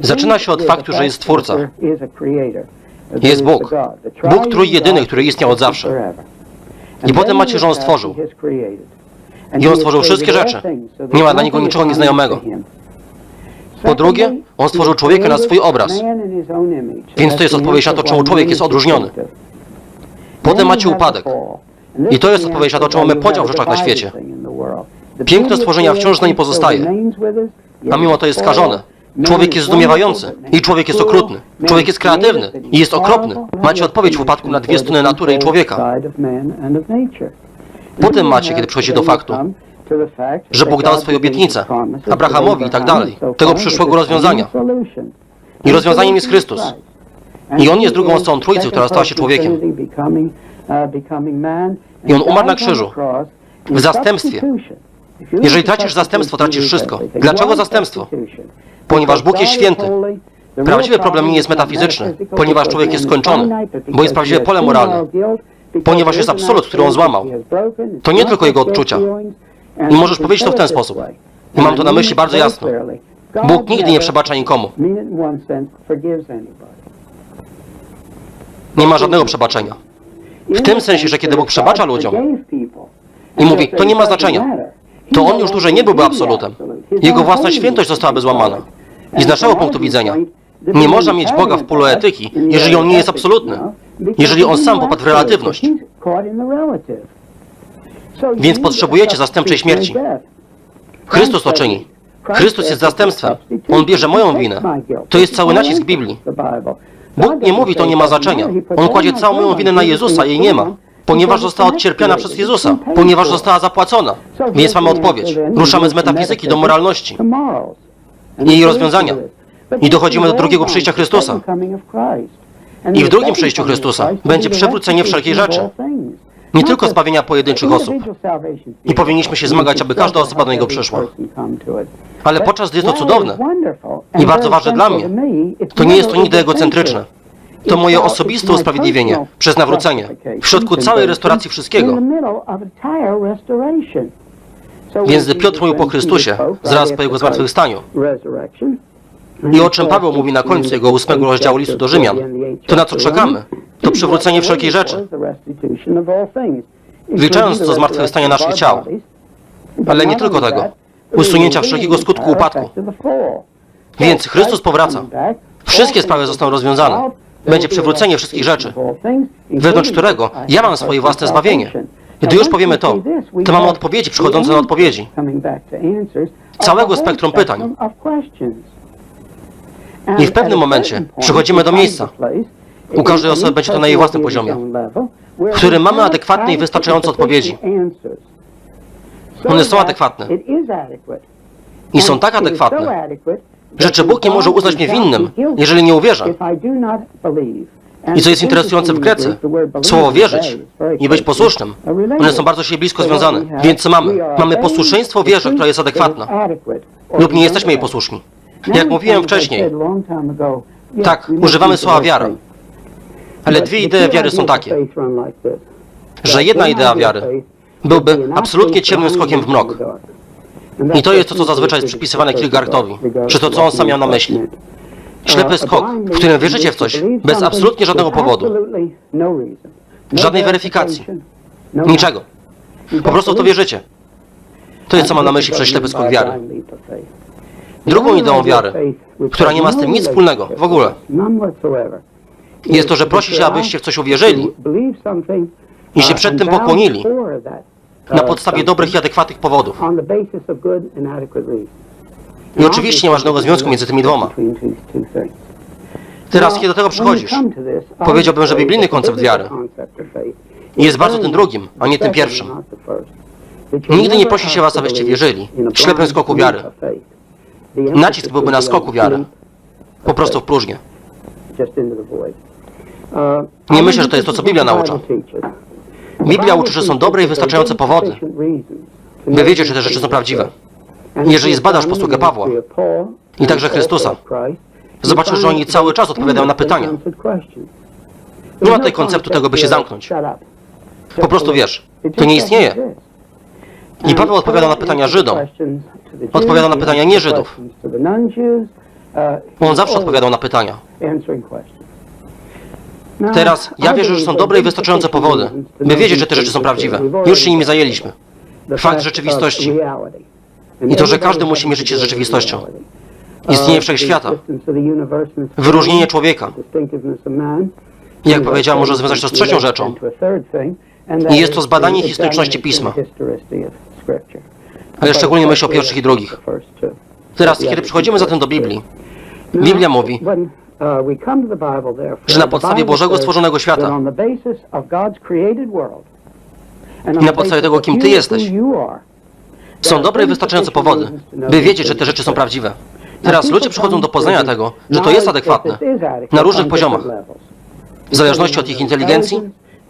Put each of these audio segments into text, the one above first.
Zaczyna się od faktu, że jest Twórca. Jest Bóg. Bóg trójjedyny, który istniał od zawsze. I potem macie, że On stworzył. I On stworzył wszystkie rzeczy. Nie ma dla Niego niczego nieznajomego. Po drugie, On stworzył człowieka na swój obraz. Więc to jest odpowiedź na to, czemu człowiek jest odróżniony. Potem macie upadek. I to jest odpowiedź na to, czemu mamy podział w rzeczach na świecie. Piękno stworzenia wciąż na nim pozostaje, a mimo to jest skażone. Człowiek jest zdumiewający i człowiek jest okrutny. Człowiek jest kreatywny i jest okropny. Macie odpowiedź w upadku na dwie strony natury i człowieka. Potem macie, kiedy przychodzi do faktu, że Bóg dał swoje obietnice Abrahamowi i tak dalej, tego przyszłego rozwiązania. I rozwiązaniem jest Chrystus. I On jest drugą osobą Trójcy, która stała się człowiekiem. I on umarł na krzyżu. W zastępstwie. Jeżeli tracisz zastępstwo, tracisz wszystko. Dlaczego zastępstwo? Ponieważ Bóg jest święty. Prawdziwy problem nie jest metafizyczny, ponieważ człowiek jest skończony, bo jest prawdziwe pole moralne, ponieważ jest absolut, który on złamał. To nie tylko jego odczucia. I możesz powiedzieć to w ten sposób. I mam to na myśli bardzo jasno. Bóg nigdy nie przebacza nikomu. Nie ma żadnego przebaczenia. W tym sensie, że kiedy Bóg przebacza ludziom I mówi, to nie ma znaczenia. To On już dłużej nie byłby absolutem. Jego własna świętość zostałaby złamana. I z naszego punktu widzenia nie można mieć Boga w polu etyki, jeżeli On nie jest absolutny. Jeżeli On sam popadł w relatywność. Więc potrzebujecie zastępczej śmierci. Chrystus to czyni. Chrystus jest zastępstwem. On bierze moją winę. To jest cały nacisk Biblii. Bóg nie mówi, to nie ma znaczenia. On kładzie całą moją winę na Jezusa, jej nie ma. Ponieważ została odcierpiona przez Jezusa, ponieważ została zapłacona. Więc mamy odpowiedź. Ruszamy z metafizyki do moralności i jej rozwiązania. I dochodzimy do drugiego przyjścia Chrystusa. I w drugim przyjściu Chrystusa będzie przewrócenie wszelkiej rzeczy. Nie tylko zbawienia pojedynczych osób. I powinniśmy się zmagać, aby każda osoba do Niego przyszła. Ale podczas gdy jest to cudowne i bardzo ważne dla mnie, to nie jest to nigdy egocentryczne. To moje osobiste usprawiedliwienie przez nawrócenie. W środku całej restauracji wszystkiego. Więc gdy Piotr mówił po Chrystusie, zaraz po Jego zmartwychwstaniu, I o czym Paweł mówi na końcu jego ósmego rozdziału listu do Rzymian, to na co czekamy, to przywrócenie wszelkiej rzeczy, wliczając to zmartwychwstanie naszych ciał, ale nie tylko tego, usunięcia wszelkiego skutku upadku. Więc Chrystus powraca. Wszystkie sprawy zostaną rozwiązane. Będzie przywrócenie wszystkich rzeczy, wewnątrz którego ja mam swoje własne zbawienie. Gdy już powiemy to, to mamy odpowiedzi przychodzące na odpowiedzi. Całego spektrum pytań. I w pewnym momencie przychodzimy do miejsca. U każdej osoby będzie to na jej własnym poziomie, w którym mamy adekwatne i wystarczające odpowiedzi. One są adekwatne. I są tak adekwatne, że czy Bóg nie może uznać mnie winnym, jeżeli nie uwierzę. I co jest interesujące w Grece, Słowo wierzyć i być posłusznym, one są bardzo się blisko związane. Więc co mamy? Mamy posłuszeństwo wierze, która jest adekwatna. Lub nie jesteśmy jej posłuszni. Jak mówiłem wcześniej, tak, używamy słowa wiara. Ale dwie idee wiary są takie, że jedna idea wiary byłby absolutnie ciemnym skokiem w mrok. I to jest to, co zazwyczaj jest przypisywane Kierkegaardowi, czy to, co on sam miał na myśli. Ślepy skok, w którym wierzycie w coś bez absolutnie żadnego powodu, żadnej weryfikacji, niczego. Po prostu w to wierzycie. To jest, co mam na myśli przez ślepy skok wiary. Drugą ideą wiary, która nie ma z tym nic wspólnego w ogóle, jest to, że prosi się, abyście w coś uwierzyli i się przed tym pokłonili na podstawie dobrych i adekwatnych powodów. I oczywiście nie ma żadnego związku między tymi dwoma. Teraz, kiedy do tego przychodzisz, powiedziałbym, że biblijny koncept wiary jest bardzo tym drugim, a nie tym pierwszym. Nigdy nie prosi się was, abyście wierzyli w ślepym skoku wiary. Nacisk byłby na skoku wiary. Po prostu w próżnię. Nie myślę, że to jest to, co Biblia naucza. Biblia uczy, że są dobre i wystarczające powody, by wiedzieć, czy te rzeczy są prawdziwe. Jeżeli zbadasz posługę Pawła i także Chrystusa, zobaczysz, że oni cały czas odpowiadają na pytania. Nie ma tutaj konceptu tego, by się zamknąć. Po prostu wiesz, to nie istnieje. I Paweł odpowiada na pytania Żydom, odpowiada na pytania nie Żydów. On zawsze odpowiadał na pytania. Teraz ja wierzę, że są dobre i wystarczające powody, by wiedzieć, że te rzeczy są prawdziwe. Już się nimi zajęliśmy. Fakt rzeczywistości. I to, że każdy musi mierzyć się z rzeczywistością. Istnieje wszechświata. Wyróżnienie człowieka. I jak powiedziałem, może związać to z trzecią rzeczą. I jest to zbadanie historyczności pisma. Ale szczególnie myślę o pierwszych i drugich. Teraz, kiedy przychodzimy zatem do Biblii, Biblia mówi, że na podstawie Bożego stworzonego świata i na podstawie tego, kim Ty jesteś, są dobre i wystarczające powody, by wiedzieć, że te rzeczy są prawdziwe. Teraz ludzie przychodzą do poznania tego, że to jest adekwatne. na różnych poziomach, w zależności od ich inteligencji,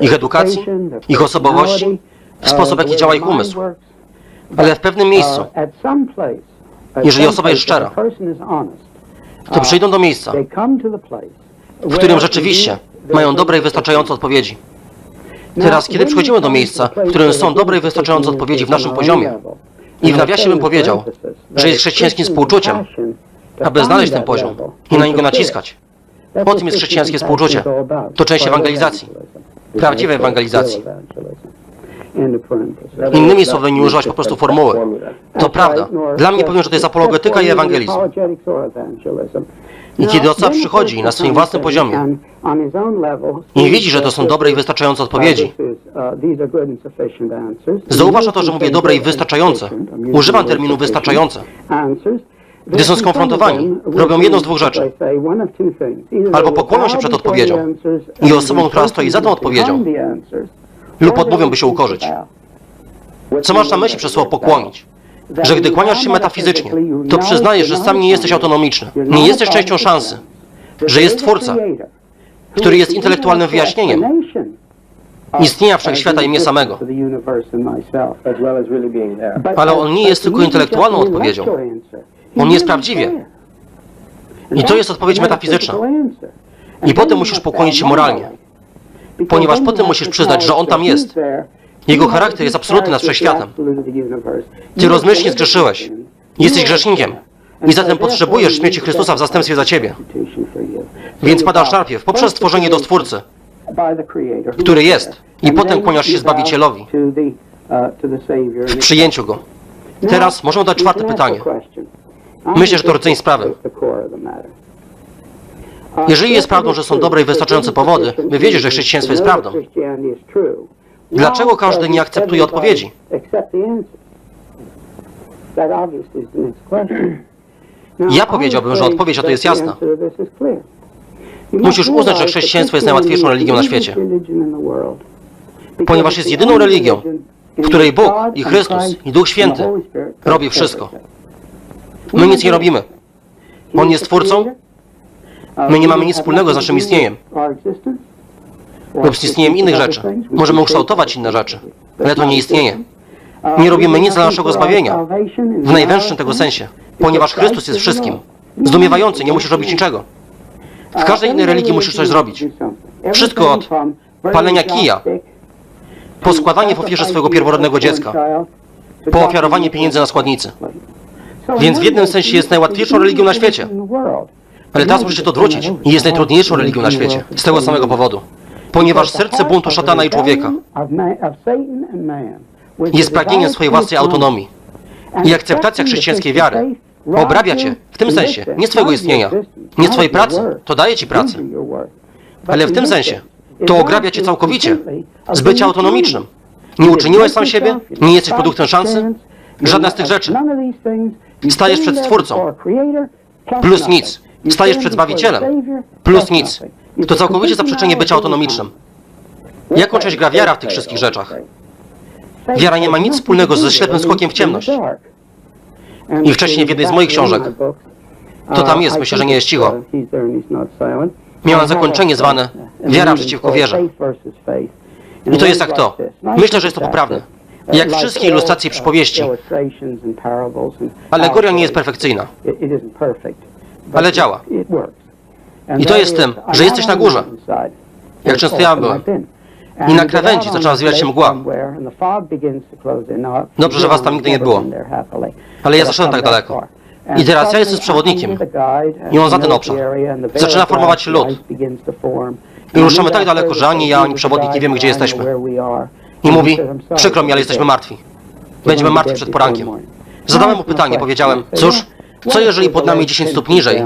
ich edukacji, ich osobowości, w sposób, jaki działa ich umysł. Ale w pewnym miejscu, jeżeli osoba jest szczera, to przyjdą do miejsca, w którym rzeczywiście mają dobre i wystarczające odpowiedzi. Teraz, kiedy przychodzimy do miejsca, w którym są dobre i wystarczające odpowiedzi w naszym poziomie, i w nawiasie bym powiedział, że jest chrześcijańskim współczuciem, aby znaleźć ten poziom i na niego naciskać. O tym jest chrześcijańskie współczucie. To część ewangelizacji. Prawdziwej ewangelizacji. Innymi słowy, nie używać po prostu formuły. To prawda. Dla mnie powiem, że to jest apologetyka i ewangelizm. I kiedy osoba przychodzi na swoim własnym poziomie i widzi, że to są dobre i wystarczające odpowiedzi, zauważa to, że mówię dobre i wystarczające. Używam terminu wystarczające. Gdy są skonfrontowani, robią jedną z dwóch rzeczy. Albo pokłonią się przed odpowiedzią i osobą, która stoi za tą odpowiedzią, lub odmówią, by się ukorzyć. Co masz na myśli przez słowo pokłonić? Że gdy kłaniasz się metafizycznie, to przyznajesz, że sam nie jesteś autonomiczny. Nie jesteś częścią szansy, że jest Twórca, który jest intelektualnym wyjaśnieniem istnienia wszechświata i mnie samego. Ale on nie jest tylko intelektualną odpowiedzią. On jest prawdziwie. I to jest odpowiedź metafizyczna. I potem musisz pokłonić się moralnie, ponieważ potem musisz przyznać, że On tam jest. Jego charakter jest absolutny nad wszechświatem. Ty rozmyślnie zgrzeszyłeś. Jesteś grzesznikiem. I zatem potrzebujesz śmierci Chrystusa w zastępstwie za ciebie. Więc padasz najpierw poprzez stworzenie do Stwórcy, który jest, i potem kłaniasz się Zbawicielowi w przyjęciu Go. Teraz możemy dać czwarte pytanie. Myślę, że to rdzeń sprawy. Jeżeli jest prawdą, że są dobre i wystarczające powody, by wiedzieć, że chrześcijaństwo jest prawdą, dlaczego każdy nie akceptuje odpowiedzi? Ja powiedziałbym, że odpowiedź na to jest jasna. Musisz uznać, że chrześcijaństwo jest najłatwiejszą religią na świecie, ponieważ jest jedyną religią, w której Bóg i Chrystus i Duch Święty robi wszystko. My nic nie robimy. On jest Twórcą, my nie mamy nic wspólnego z naszym istnieniem lub z istnieniem innych rzeczy. Możemy ukształtować inne rzeczy, ale to nie istnieje. Nie robimy nic dla naszego zbawienia, w najwęższym tego sensie, ponieważ Chrystus jest wszystkim. Zdumiewający, nie musisz robić niczego. W każdej innej religii musisz coś zrobić. Wszystko od palenia kija, po składanie w ofierze swojego pierworodnego dziecka, po ofiarowanie pieniędzy na składnicy. Więc w jednym sensie jest najłatwiejszą religią na świecie. Ale teraz musicie to odwrócić i jest najtrudniejszą religią na świecie. Z tego samego powodu. Ponieważ serce buntu szatana i człowieka jest pragnieniem swojej własnej autonomii. I akceptacja chrześcijańskiej wiary obrabia cię w tym sensie, nie swojego istnienia, nie swojej pracy, to daje ci pracę, ale w tym sensie to ograbia cię całkowicie z bycia autonomicznym. Nie uczyniłeś sam siebie, nie jesteś produktem szansy, żadna z tych rzeczy. Stajesz przed Stwórcą, plus nic. Stajesz przed Zbawicielem, plus nic. To całkowicie zaprzeczenie bycia autonomicznym. Jaką część gra wiara w tych wszystkich rzeczach? Wiara nie ma nic wspólnego ze ślepym skokiem w ciemność. I wcześniej w jednej z moich książek, To tam jest, myślę, że nie jest cicho. Miała zakończenie zwane Wiara przeciwko wierze. I to jest jak to. Myślę, że jest to poprawne. Jak wszystkie ilustracje przypowieści. Alegoria nie jest perfekcyjna, ale działa. I to jest tym, że jesteś na górze. Jak często ja byłem. I na krawędzi zaczęła zwijać się mgła. Dobrze, że was tam nigdy nie było. Ale ja zaszedłem tak daleko. I teraz ja jestem z przewodnikiem. I on za ten obszar. Zaczyna formować się lód. I ruszamy tak daleko, że ani ja, ani przewodnik nie wiemy, gdzie jesteśmy. I mówi, przykro mi, ale jesteśmy martwi. Będziemy martwi przed porankiem. Zadałem mu pytanie, powiedziałem, cóż, co jeżeli pod nami 10 stóp niżej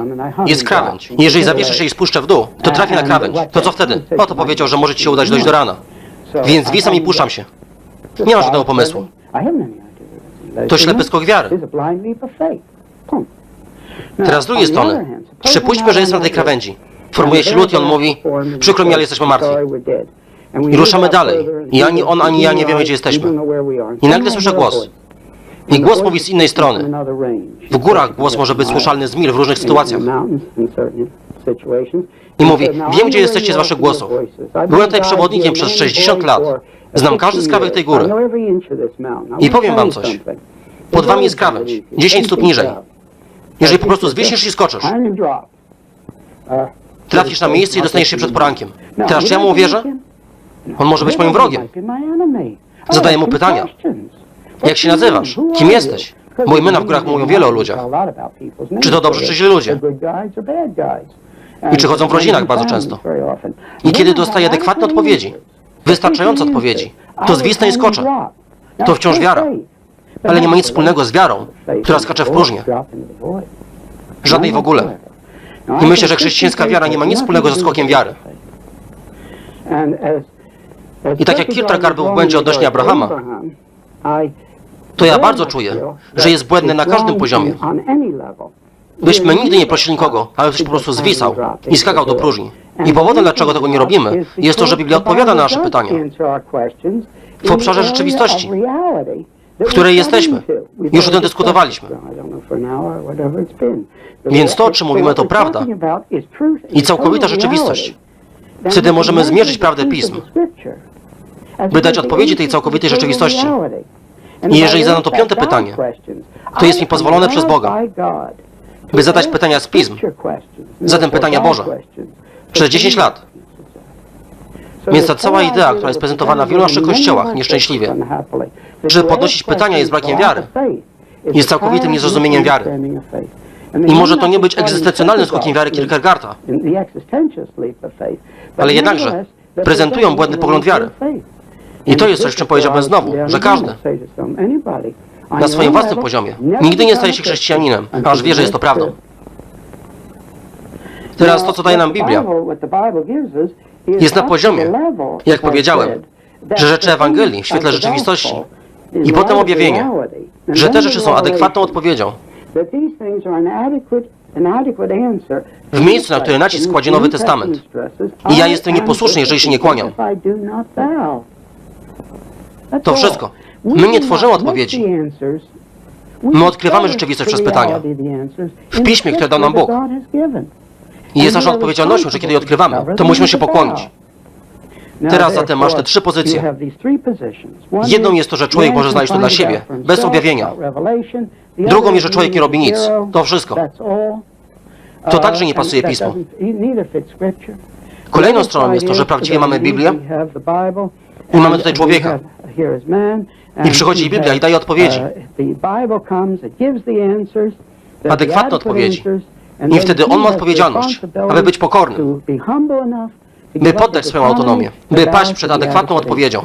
jest krawędź? Jeżeli zawieszę się i spuszczę w dół, to trafię na krawędź. To co wtedy? Oto powiedział, że może ci się udać dojść do rana. Więc wisam i puszczam się. Nie mam żadnego pomysłu. To ślepy skok wiary. Teraz z drugiej strony, przypuśćmy, że jestem na tej krawędzi. Formuje się lód i on mówi, przykro mi, ale jesteśmy martwi. I ruszamy dalej. I ani on, ani ja nie wiemy, gdzie jesteśmy. I nagle słyszę głos. I głos mówi z innej strony. W górach głos może być słyszalny z mil w różnych sytuacjach. I mówi, wiem, gdzie jesteście z waszych głosów. Byłem tutaj przewodnikiem przez 60 lat. Znam każdy skrawek tej góry. I powiem wam coś. Pod wami jest krawędź, 10 stóp niżej. Jeżeli po prostu zwiesisz i skoczysz, trafisz na miejsce i dostaniesz się przed porankiem. Teraz czy ja mu uwierzę? On może być moim wrogiem. Zadaję mu pytania. Jak się nazywasz? Kim jesteś? Bo imiona w górach mówią wiele o ludziach. Czy to dobrzy czy źli ludzie? I czy chodzą w rodzinach bardzo często. I kiedy dostaję adekwatne odpowiedzi, wystarczające odpowiedzi, to zwisnę i skoczę. To wciąż wiara. Ale nie ma nic wspólnego z wiarą, która skacze w próżnię. Żadnej w ogóle. I myślę, że chrześcijańska wiara nie ma nic wspólnego ze skokiem wiary. I tak jak Kierkegaard był w błędzie odnośnie Abrahama, To ja bardzo czuję, że jest błędny na każdym poziomie. Byśmy nigdy nie prosili nikogo, ale ktoś po prostu zwisał i skakał do próżni. I powodem, dlaczego tego nie robimy, jest to, że Biblia odpowiada na nasze pytania. w obszarze rzeczywistości, w której jesteśmy. Już o tym dyskutowaliśmy. Więc to, o czym mówimy, to prawda i całkowita rzeczywistość. Wtedy możemy zmierzyć prawdę pism, by dać odpowiedzi tej całkowitej rzeczywistości. I jeżeli zadam to piąte pytanie, To jest mi pozwolone przez Boga, by zadać pytania z pism, zatem pytania Boże, przez 10 lat. Więc ta cała idea, która jest prezentowana w wielu naszych kościołach nieszczęśliwie, że podnosić pytania jest brakiem wiary, jest całkowitym niezrozumieniem wiary. I może to nie być egzystencjonalnym skokiem wiary Kierkegaarda, ale jednakże prezentują błędny pogląd wiary. I to jest coś, czym powiedziałbym znowu, że każdy Na swoim własnym poziomie nigdy nie staje się chrześcijaninem, aż wie, że jest to prawdą. Teraz to, co daje nam Biblia, jest na poziomie, jak powiedziałem, że rzeczy Ewangelii w świetle rzeczywistości i potem objawienie, że te rzeczy są adekwatną odpowiedzią w miejscu, na które nacisk kładzie Nowy Testament. I ja jestem nieposłuszny, jeżeli się nie kłaniam. To wszystko. My nie tworzymy odpowiedzi. My odkrywamy rzeczywistość przez pytania. W piśmie, które dał nam Bóg. I jest naszą odpowiedzialnością, że kiedy je odkrywamy, to musimy się pokłonić. Teraz zatem masz te trzy pozycje. Jedną jest to, że człowiek może znaleźć to dla siebie, bez objawienia. Drugą jest, że człowiek nie robi nic. To wszystko. To także nie pasuje pismu. Kolejną stroną jest to, że prawdziwie mamy Biblię i mamy tutaj człowieka. I przychodzi Biblia i daje odpowiedzi. Adekwatne odpowiedzi. I wtedy on ma odpowiedzialność, aby być pokornym, by poddać swoją autonomię, by paść przed adekwatną odpowiedzią.